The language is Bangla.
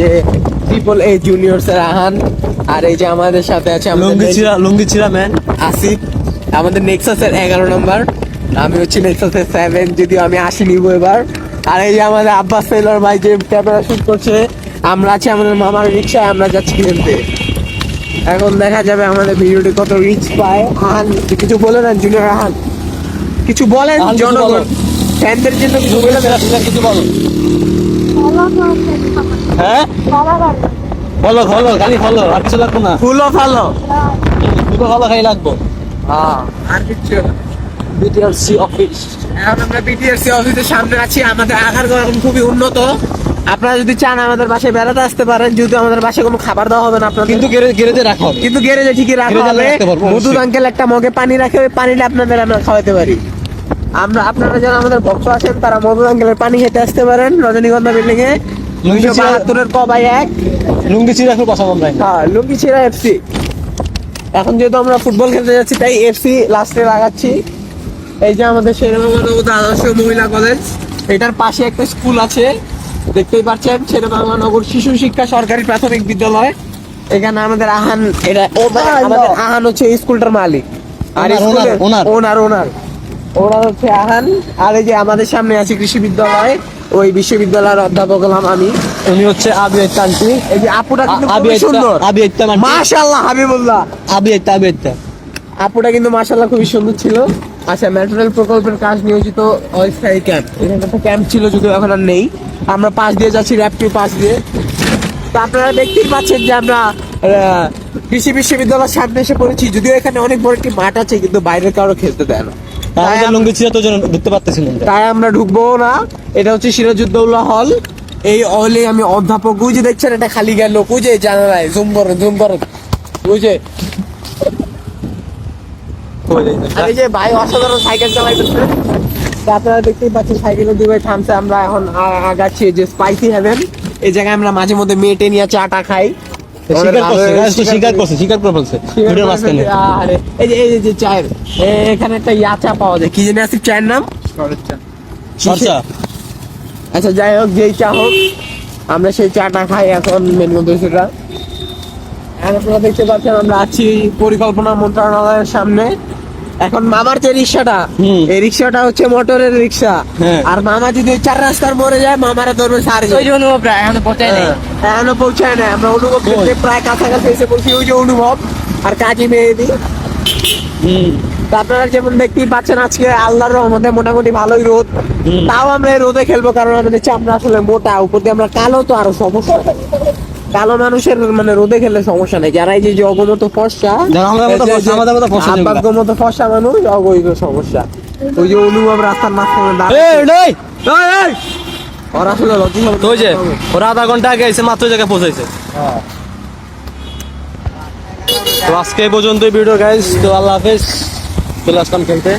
যে triple A junior sir Ahan আর এই যে আমাদের সাথে আছে আমাদের লুঙ্গি নেক্সট- ছিড়া লুঙ্গি ছিড়া ম্যান আসিফ আমাদের নেক্সাসের এগারো নম্বর আমি হচ্ছি নেক্সাসের সেভেন যদিও আমি আসি নিব এবার। আর এই যে আমাদের আব্বাস ফেলর ভাই যে ক্যামেরা শুট করছে আমরা আছি আমাদের মামার রিক্সায় আমরা যাচ্ছি কিনতে এখন দেখা যাবে আমাদের ভিডিওটি কত রিচ পায়। আহান কিছু বলে না জুনিয়র আহান। কিছু বলেন জনগণ। ফ্যানদের জন্য কিছু বলে। কিছু বলো। হ্যাঁ? খালি আর কিছু লাগবো না। ফুলও ভালো দুটো ভালো খাই লাগবো। হ্যাঁ আর কিছু বিটিআরসি অফিস এখন আমরা বিটিআরসি অফিসের সামনে আছি আমাদের আহার এখন খুবই উন্নত। আপনারা যদি চান আমাদের বাসায় বেড়াতে আসতে পারেন যদি আমাদের বাসায় কোনো খাবার দেওয়া হবে না আপনাদের। কিন্তু গ্যারেজ রাখা হবে। কিন্তু গ্যারেজে ঠিকই রাখা হবে। মধুর। আঙ্কেল একটা মগে পানি রাখে ওই পানিটা আপনাদের আমরা খাওয়াতে পারি। আমরা আপনারা যারা আমাদের ভক্ত আছেন তারা আঙ্কেলের পানি খেতে আসতে পারেন রজনীগন্ধা বিল্ডিং এ। দুইশো এক। লুঙ্গি হ্যাঁ লুঙ্গি ছেড়া এফসি এখন যেহেতু আমরা ফুটবল খেলতে যাচ্ছি তাই এফসি লাস্টে লাগাচ্ছি। এই যে আমাদের শেরেবাংলা আদর্শ মহিলা কলেজ এটার পাশে একটা স্কুল আছে। দেখতেই পাচ্ছেন শেরেবাংলা নগর শিশু শিক্ষা সরকারি প্রাথমিক বিদ্যালয়। এখানে আমাদের আহান এটা আমাদের আহান হচ্ছে স্কুলটার মালিক। আর স্কুলের ওনার, ওনার ওনার। ওনার হচ্ছে আহান। আর এই যে আমাদের সামনে আছে কৃষি বিদ্যালয় ওই বিশ্ববিদ্যালয়ের অধ্যাপক হলাম আমি। উনি হচ্ছে আবি একটা এই যে আপুটা কিন্তু খুবই সুন্দর। আবি একটা মাশাআল্লাহ হাবিবুল্লাহ। আবি একটা আপুটা কিন্তু মাশাআল্লাহ খুবই সুন্দর ছিল। আচ্ছা মেট্রোরেল প্রকল্পের কাজ নিয়োজিত অস্থায়ী ক্যাম্প এখানে একটা ক্যাম্প ছিল যদিও এখন আর নেই। আমরা পাশ দিয়ে যাচ্ছি র্যাপটিউ পাশ দিয়ে। তো আপনারা দেখতেই পাচ্ছেন যে আমরা কৃষি বিশ্ববিদ্যালয়ের সামনে এসে পড়েছি। যদিও এখানে অনেক বড় একটি মাঠ আছে কিন্তু বাইরের কারও খেলতে দেয় না। লুঙ্গি জন্য ঢুকতে তাই আমরা ঢুকবো না। এটা হচ্ছে সিরাজউদ্দৌলা হল। এই হলে আমি অধ্যাপক। ওই যে দেখছেন এটা খালি গেল। ওই যে জানালায় জুম করেন জুম করেন ওই যে। আর এই যে ভাই অসাধারণ সাইকেল চালাইতেছে। আপনারা দেখতেই পাচ্ছেন সাইকেলের দুই ভাই থামছে। আমরা এখন আগাচ্ছি যে স্পাইসি হেভেন এই জায়গায় আমরা মাঝে মধ্যে মেটে নিয়ে চাটা খাই। স্বীকার করছে তো স্বীকার করছে স্বীকার করে মাঝখানে। আরে এই যে এই যে- চায়ের এখানে একটা ইয়া চা পাওয়া যায়। কি জানি আছে চায়ের নাম? সরচা আচ্ছা যাই হোক যেই চা হোক আমরা সেই চাটা খাই এখন মেন উদ্দেশ্যটা আর আপনারা দেখতে পাচ্ছেন আমরা আছি পরিকল্পনা মন্ত্রণালয়ের সামনে। এখন মামার যে রিক্সাটা এই রিক্সাটা হচ্ছে মোটরের রিক্সা। হ্যাঁ। আর মামা যদি চার রাস্তার মরে যায় মামারা ধরবে সার ওই যে অনুভব এখনও পৌঁছায় নাই। এখনও পৌঁছায় না আমরা অনুভব করতে প্রায় কাছাকাছি এসে বলছি ওই যে অনুভব আর কাজী মেহেদি। আপনারা যেমন দেখতেই পাচ্ছেন আজকে আল্লাহর রহমতে মোটামুটি ভালোই রোদ। তাও আমরা এই রোদে খেলব কারণ আমাদের চামড়া আসলে মোটা উপর দিয়ে আমরা কালো তো আরও সমস্যা। কালো মানুষের মানে রোদে খেললে সমস্যা নেই। যারা এই যে অগমত ফর্সা যারা আমাদের ফর্সা, আমাদের মতো ফর্সা যেগুলা। আব্বাস মতো ফর্সা মানুষ অগই সমস্যা। ওই যে অনুভব রাস্তার মাঝখানে দাঁড়ায় ওরা আসলে লজ্জা তো যে ওরা আধা ঘণ্টা আগে এসে মাত্র জায়গায় পৌঁছাইছে। তো আজকে এই পর্যন্ত ভিডিও গাইস তো আল্লাহ হাফেজ। চলে আসলাম খেলতে।